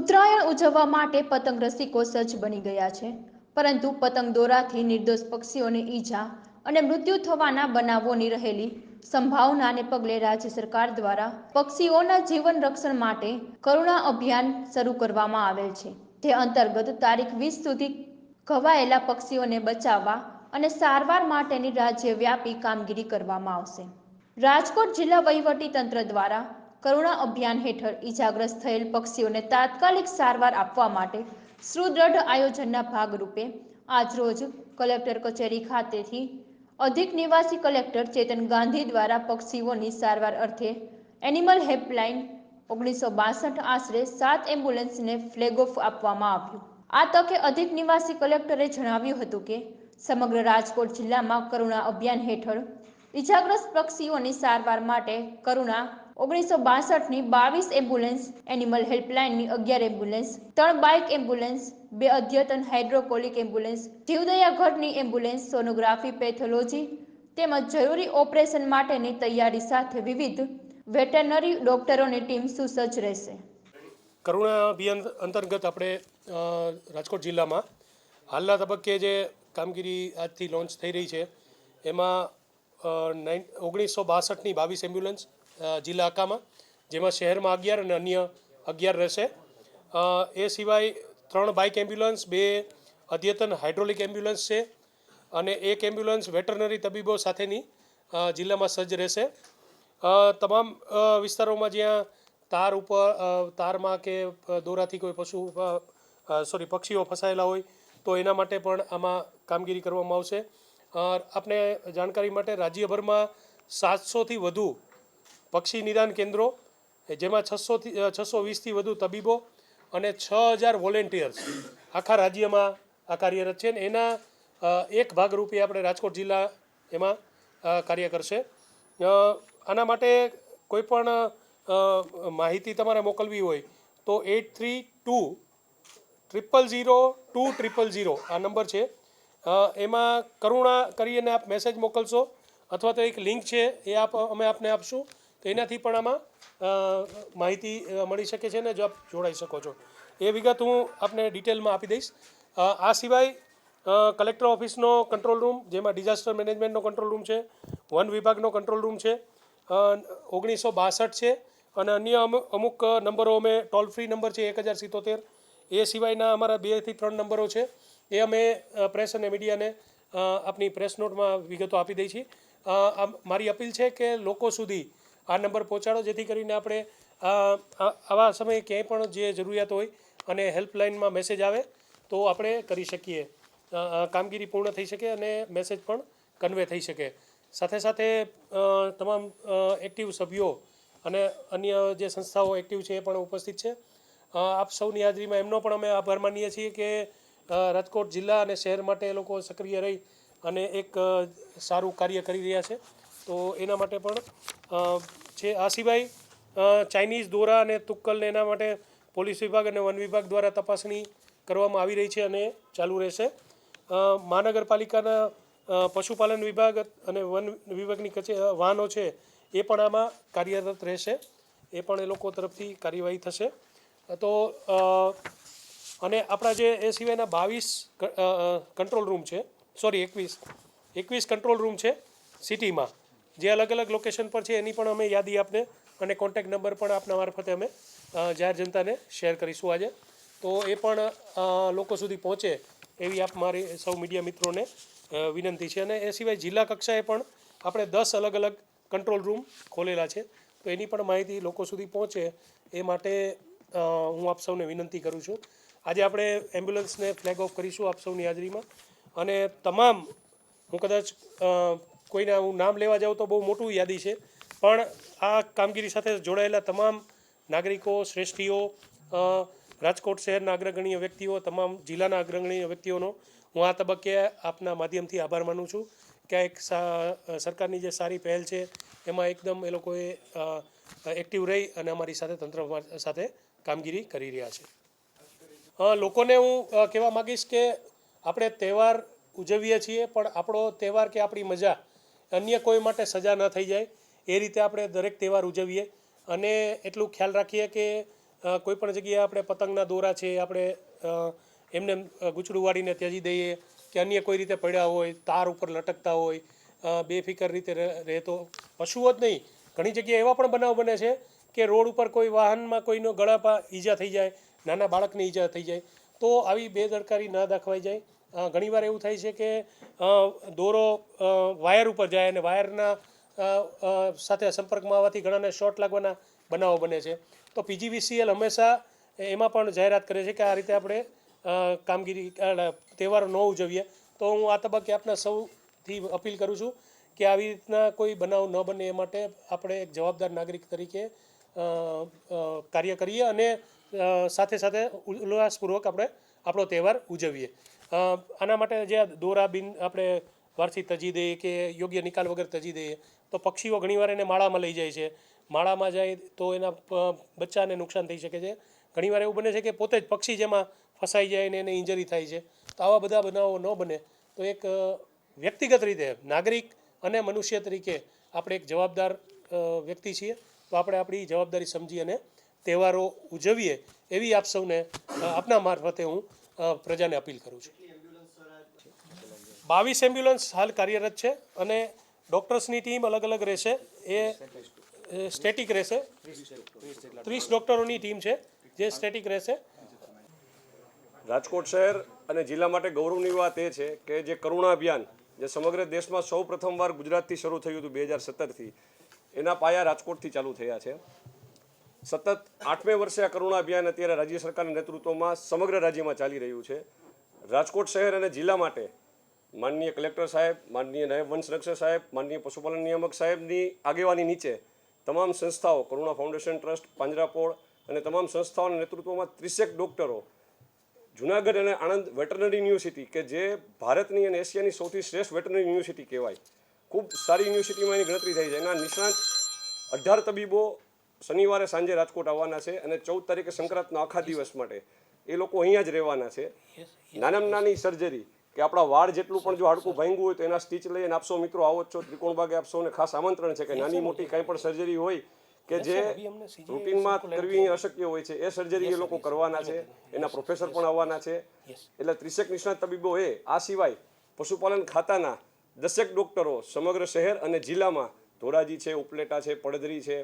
ઉત્તરાયણ ઉજવવા માટે પતંગ રસિકો સજ્જ બની ગયા છે. પરંતુ પતંગ દોરાથી નિર્દોષ પક્ષીઓને ઈજા અને મૃત્યુ થવાના બનાવોની રહેલી સંભાવનાને પગલે રાજ્ય સરકાર દ્વારા પક્ષીઓના જીવન રક્ષણ માટે કરુણા અભિયાન શરૂ કરવામાં આવેલ છે તે અંતર્ગત તારીખ વીસ સુધી ઘવાયેલા પક્ષીઓને બચાવવા અને સારવાર માટેની રાજ્યવ્યાપી કામગીરી કરવામાં આવશે. રાજકોટ જિલ્લા વહીવટી તંત્ર દ્વારા કરુણા અભિયાન હેઠળ ઈજાગ્રસ્ત થયેલ પક્ષીઓને તાત્કાલિક સારવાર આપવા માટે સુદૃઢ આયોજનના ભાગરૂપે આજરોજ કલેક્ટર કચેરી ખાતેથી અધિક નિવાસી કલેક્ટર ચેતન ગાંધી દ્વારા પક્ષીઓની સારવાર અર્થે એનિમલ હેલ્પલાઇન ઓગણીસો બાસઠ આશરે સાત એમ્બ્યુલન્સને ફ્લેગ ઓફ આપવામાં આવ્યું. આ તકે અધિક નિવાસી કલેક્ટરે જણાવ્યું હતું કે, સમગ્ર રાજકોટ જિલ્લામાં કરુણા અભિયાન હેઠળ ઇજાગ્રસ્ત પક્ષીઓની સારવાર માટે કરુણા ઓગણીસો બાસઠની બાવીસ એમ્બ્યુલન્સ એનિમલ હેલ્પલાઇનની અગિયાર એમ્બ્યુલન્સ, ત્રણ બાઇક એમ્બ્યુલન્સ, બે અદ્યતન હાઇડ્રોકોલિક એમ્બ્યુલન્સ જીવદયા ઘટની એમ્બ્યુલન્સ, સોનોગ્રાફી, પેથોલોજી તેમજ જરૂરી ઓપરેશન માટેની તૈયારી સાથે વિવિધ વેટરનરી ડોક્ટરોની ટીમ સુસજ્જ રહેશે. કરુણા અભિયાન અંતર્ગત આપણે રાજકોટ જિલ્લામાં હાલના તબક્કે જે કામગીરી આજથી લોન્ચ થઈ રહી છે, એમાં ઓગણીસો બાસઠની બાવીસ એમ્બ્યુલન્સ જિલ્લા આકામાં જેમાં શહેરમાં અગિયાર અને અન્ય અગિયાર રહેશે. એ સિવાય ત્રણ બાઇક એમ્બ્યુલન્સ, બે અદ્યતન હાઇડ્રોલિક એમ્બ્યુલન્સ છે અને એક એમ્બ્યુલન્સ વેટરનરી તબીબો સાથેની જિલ્લામાં સજ્જ રહેશે. તમામ વિસ્તારોમાં જ્યાં તાર ઉપર તારમાં કે દોરાથી કોઈ પશુ સોરી પક્ષીઓ ફસાયેલા હોય, તો એના માટે પણ આમાં કામગીરી કરવામાં આવશે. આપને જાણકારી માટે રાજ્યભરમાં સાતસોથી વધુ પક્ષી નિદાન કેન્દ્રો જેમાં છસોથી છસો વીસથી વધુ તબીબો અને છ હજાર વોલેન્ટિયર્સ આખા રાજ્યમાં આ કાર્યરત છે ને એના એક ભાગરૂપે આપણે રાજકોટ જિલ્લા એમાં કાર્ય કરશે. આના માટે કોઈ પણ માહિતી તમારે મોકલવી હોય તો at three two triple zero two triple zero આ નંબર છે. એમાં કરુણા કરીને આપ મેસેજ મોકલશો અથવા તો એક લિંક છે એ આપ, અમે આપને આપશું. તો એનાથી પણ આમાં માહિતી મળી શકે છે ને જો આપ જોડાઈ શકો છો. એ વિગત હું આપને ડિટેલમાં આપી દઈશ. આ સિવાય કલેક્ટર ઓફિસનો કંટ્રોલ રૂમ, જેમાં ડિઝાસ્ટર મેનેજમેન્ટનો કંટ્રોલ રૂમ છે, વન વિભાગનો કંટ્રોલ રૂમ છે ઓગણીસો બાસઠ છે, અને અન્ય અમુક નંબરો અમે ટોલ ફ્રી નંબર છે, એક હજાર સિત્તોતેર. એ સિવાયના અમારા બેથી ત્રણ નંબરો છે. એ અમે પ્રેસ અને મીડિયાને આપની પ્રેસ નોટમાં વિગતો આપી દઈ છીએ. મારી અપીલ છે કે લોકો સુધી આ નંબર પહોંચાડો, જેથી કરીને આપણે આવા સમયે ક્યાંય પણ જે જરૂરિયાત હોય અને હેલ્પલાઇનમાં મેસેજ આવે, તો આપણે કરી શકીએ. કામગીરી પૂર્ણ થઈ શકે અને મેસેજ પણ કન્વે થઈ શકે. સાથે સાથે તમામ એક્ટિવ સભ્યો અને અન્ય જે સંસ્થાઓ એક્ટિવ છે એ પણ ઉપસ્થિત છે. આપ સૌની હાજરીમાં એમનો પણ અમે આભાર માનીએ છીએ કે રાજકોટ જિલ્લા અને શહેર માટે એ લોકો સક્રિય રહી અને એક સારું કાર્ય કરી રહ્યા છે. તો એના માટે પણ છે. આ સિવાય ચાઇનીઝ, દોરા અને તુક્કલને એના માટે પોલીસ વિભાગ અને વન વિભાગ દ્વારા તપાસણી કરવામાં આવી રહી છે અને ચાલુ રહેશે. મહાનગરપાલિકાના પશુપાલન વિભાગ અને વન વિભાગની કચે વાહનો છે એ પણ આમાં કાર્યરત રહેશે. એ પણ એ લોકો તરફથી કાર્યવાહી થશે. તો અને આપણા જે એ સિવાયના બાવીસ કંટ્રોલ રૂમ છે, સોરી, એકવીસ એકવીસ કંટ્રોલ રૂમ છે સિટીમાં. જે અલગ અલગ લોકેશન પર છે, એની પણ અમે યાદી આપને અને કોન્ટેક નંબર પણ આપના મારફતે અમે જાહેર જનતાને શેર કરીશું આજે. તો એ પણ લોકો સુધી પહોંચે એવી આપ મારી સૌ મીડિયા મિત્રોને વિનંતી છે. અને એ સિવાય જિલ્લા કક્ષાએ પણ આપણે દસ અલગ અલગ કંટ્રોલ રૂમ ખોલેલા છે. તો એની પણ માહિતી લોકો સુધી પહોંચે એ માટે હું આપ સૌને વિનંતી કરું છું. આજે આપણે એમ્બ્યુલન્સને ફ્લેગ ઓફ કરીશું આપ સૌની હાજરીમાં. અને તમામ, હું કદાચ કોઈના હું નામ લેવા જાઉં તો બહુ મોટું યાદી છે. પણ આ કામગીરી સાથે જોડાયેલા તમામ નાગરિકો, શ્રેષ્ઠીઓ રાજકોટ શહેરના અગ્રગણ્ય વ્યક્તિઓ, તમામ જિલ્લાના અગ્રગણ્ય વ્યક્તિઓનો હું આ તબક્કે આપના માધ્યમથી આભાર માનું છું. કે આ એક સરકારની જે સારી પહેલ છે, એમાં એકદમ એ લોકોએ એક્ટિવ રહી અને અમારી સાથે તંત્ર સાથે કામગીરી કરી રહ્યા છે. લોકોને હું કહેવા માગીશ કે આપણે તહેવાર ઉજવીએ છીએ, પણ આપણો તહેવાર કે આપણી મજા અન્ય કોઈ માટે સજા ન થઈ જાય એ રીતે આપણે દરેક તહેવાર ઉજવીએ. અને એટલું ખ્યાલ રાખીએ કે કોઈપણ કોઈ પણ જગ્યાએ આપણે પતંગના દોરા છે આપણે એમને એમ, ગૂંચળું વાળીને ત્યજી દઈએ કે અન્ય કોઈ રીતે પડ્યા હોય તાર ઉપર લટકતા હોય બેફિકર રીતે રહે- રહેતો. પશુઓ જ નહીં ઘણી જગ્યાએ એવા પણ બનાવ બને છે કે રોડ ઉપર કોઈ વાહનમાં કોઈનો ગળાપા ઈજા થઈ જાય નાના બાળકને ઈજા થઈ જાય. તો આવી બેદરકારી ના દાખવાઈ જાય. ઘણીવાર એવું થાય છે કે દોરો વાયર ઉપર જાય અને વાયરના સાથે સંપર્કમાં આવવાથી ઘણાને શોર્ટ લાગવાના બનાવો બને છે. તો પીજીવીસીએલ હંમેશા એમાં પણ જાહેરાત કરે છે કે આ રીતે આપણે કામગીરી તહેવારો ન ઉજવીએ. તો હું આ તબક્કે આપના સૌથી અપીલ કરું છું કે આવી રીતના કોઈ બનાવ ન બને એ માટે આપણે એક જવાબદાર નાગરિક તરીકે કાર્ય કરીએ અને સાથે સાથે ઉલ્લાસપૂર્વક આપણે આપણો તહેવાર ઉજવીએ. આના માટે જે દોરા બિન આપણે વારથી તજી દઈએ કે યોગ્ય નિકાલ વગર તજી દઈએ, તો પક્ષીઓ ઘણીવાર એને માળામાં લઈ જાય છે. માળામાં જાય તો એના બચ્ચાને નુકસાન થઈ શકે છે. ઘણીવાર એવું બને છે કે પોતે જ પક્ષી જેમાં ફસાઈ જાય ને એને ઇન્જરી થાય છે. તો આવા બધા બનાવો ન બને. તો એક વ્યક્તિગત રીતે નાગરિક અને મનુષ્ય તરીકે આપણે એક જવાબદાર વ્યક્તિ છીએ. તો આપણે આપણી જવાબદારી સમજી અને તહેવારો ઉજવીએ એવી આપ સૌને આપના મારફતે હું પ્રજાને અપીલ કરું છું. બાવીસ એમ્બ્યુલન્સ હાલ કાર્યરત છે અને ડૉક્ટર્સની ટીમ અલગ અલગ રહેશે. એ સ્ટેટિક રહેશે. ત્રીસ ડૉક્ટરોની ટીમ છે જે સ્ટેટિક રહેશે. રાજકોટ શહેર અને જિલ્લા માટે ગૌરવની વાત એ છે કે જે કરુણા અભિયાન, જે સમગ્ર દેશમાં સૌ પ્રથમવાર ગુજરાતથી શરૂ થયું હતું બે હજાર સત્તરથી, એના પાયા રાજકોટથી ચાલુ થયા છે. સતત આઠમે વર્ષે આ કરુણા અભિયાન અત્યારે રાજ્ય સરકારના નેતૃત્વમાં સમગ્ર રાજ્યમાં ચાલી રહ્યું છે. રાજકોટ શહેર અને જિલ્લા માટે માનનીય કલેક્ટર સાહેબ, માનનીય નાયબ વંશરક્ષક સાહેબ, માનનીય પશુપાલન નિયામક સાહેબની આગેવાની નીચે તમામ સંસ્થાઓ, કરુણા ફાઉન્ડેશન ટ્રસ્ટ, પાંજરાપોળ અને તમામ સંસ્થાઓના નેતૃત્વમાં ત્રીસેક ડોક્ટરો, જુનાગઢ અને આણંદ વેટરનરી યુનિવર્સિટી, કે જે ભારતની અને એશિયાની સૌથી શ્રેષ્ઠ વેટરનરી યુનિવર્સિટી કહેવાય. ખૂબ સારી યુનિવર્સિટીમાં એની ગણતરી થઈ છે. એના નિષ્ણાંત અઢાર તબીબો શનિવારે સાંજે રાજકોટ આવવાના છે અને ચૌદ તારીખે સંક્રાંતના આખા દિવસ માટે. એ લોકો અહીંયા જ રહેવાના છે. નાનામાં નાની સર્જરી કે આપણા વાળ જેટલું પણ જો હાડકું ભાંગ્યું હોય તો એના સ્ટીચ લઈને આપશો મિત્રો આવો જ છો. ત્રિકોણ બાગે આપશો અને ખાસ આમંત્રણ છે કે નાની મોટી કાંઈ પણ સર્જરી હોય કે જે રૂટીનમાં કરવી અશક્ય હોય છે. એ સર્જરી એ લોકો કરવાના છે. એના પ્રોફેસર પણ આવવાના છે. એટલે ત્રીસેક નિષ્ણાત તબીબો એ આ સિવાય પશુપાલન ખાતાના દસેક ડોક્ટરો સમગ્ર શહેર અને જિલ્લામાં ધોરાજી છે ઉપલેટા છે પડદરી છે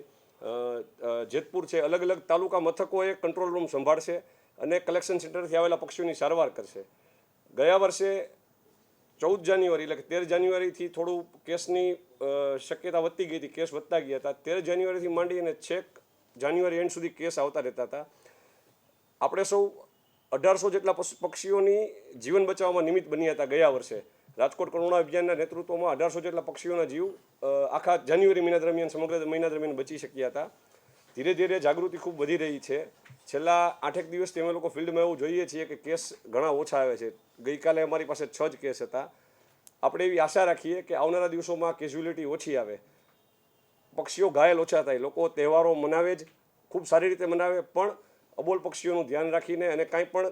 જેતપુર છે, અલગ અલગ તાલુકા મથકોએ કંટ્રોલ રૂમ સંભાળશે અને કલેક્શન સેન્ટરથી આવેલા પક્ષીઓની સારવાર કરશે. ગયા વર્ષે ચૌદ જાન્યુઆરી એટલે કે તેર જાન્યુઆરીથી થોડું કેસની શક્યતા વધતી ગઈ હતી, કેસ વધતા ગયા હતા. તેર જાન્યુઆરીથી માંડી અને છેક જાન્યુઆરી એન્ડ સુધી કેસ આવતા રહેતા હતા. આપણે સૌ અઢારસો જેટલા પક્ષીઓની જીવન બચાવવામાં નિમિત્ત બન્યા હતા ગયા વર્ષે. રાજકોટ કરુણા અભિયાનના નેતૃત્વમાં અઢારસો જેટલા પક્ષીઓના જીવ આખા જાન્યુઆરી મહિના દરમિયાન, સમગ્ર મહિના દરમિયાન બચી શક્યા હતા. ધીરે ધીરે જાગૃતિ ખૂબ વધી રહી છે. છેલ્લા આઠેક દિવસથી અમે લોકો ફિલ્ડમાં એવું જોઈએ છીએ કે કેસ ઘણા ઓછા આવે છે. ગઈકાલે અમારી પાસે છ જ કેસ હતા. આપણે એવી આશા રાખીએ કે આવનારા દિવસોમાં કેઝ્યુલિટી ઓછી આવે. પક્ષીઓ ઘાયલ ઓછા થાય. લોકો તહેવારો મનાવે જ, ખૂબ સારી રીતે મનાવે, પણ અબોલ પક્ષીઓનું ધ્યાન રાખીને અને કાંઈ પણ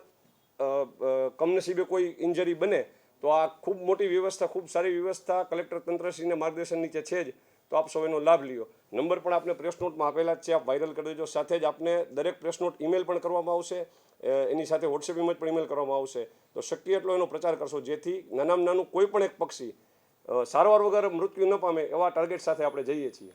કમનસીબે કોઈ ઇન્જરી બને તો આ ખૂબ મોટી વ્યવસ્થા, ખૂબ સારી વ્યવસ્થા કલેક્ટર તંત્રશ્રીના માર્ગદર્શન નીચે છે જ, તો આપ સૌ એનો લાભ લ્યો. નંબર પણ આપને પ્રેસ નોટમાં આપેલા જ છે, આપ વાયરલ કરી દેજો. સાથે જ આપને દરેક પ્રેસ નોટ ઈમેલ પણ કરવામાં આવશે એની સાથે વોટ્સએપ ઇમેજ પણ ઈમેલ કરવામાં આવશે. તો શક્ય એટલો એનો પ્રચાર કરશો, જેથી નાનામાં નાનું કોઈ પણ એક પક્ષી સારવાર વગર મૃત્યુ ન પામે એવા ટાર્ગેટ સાથે આપણે જઈએ છીએ.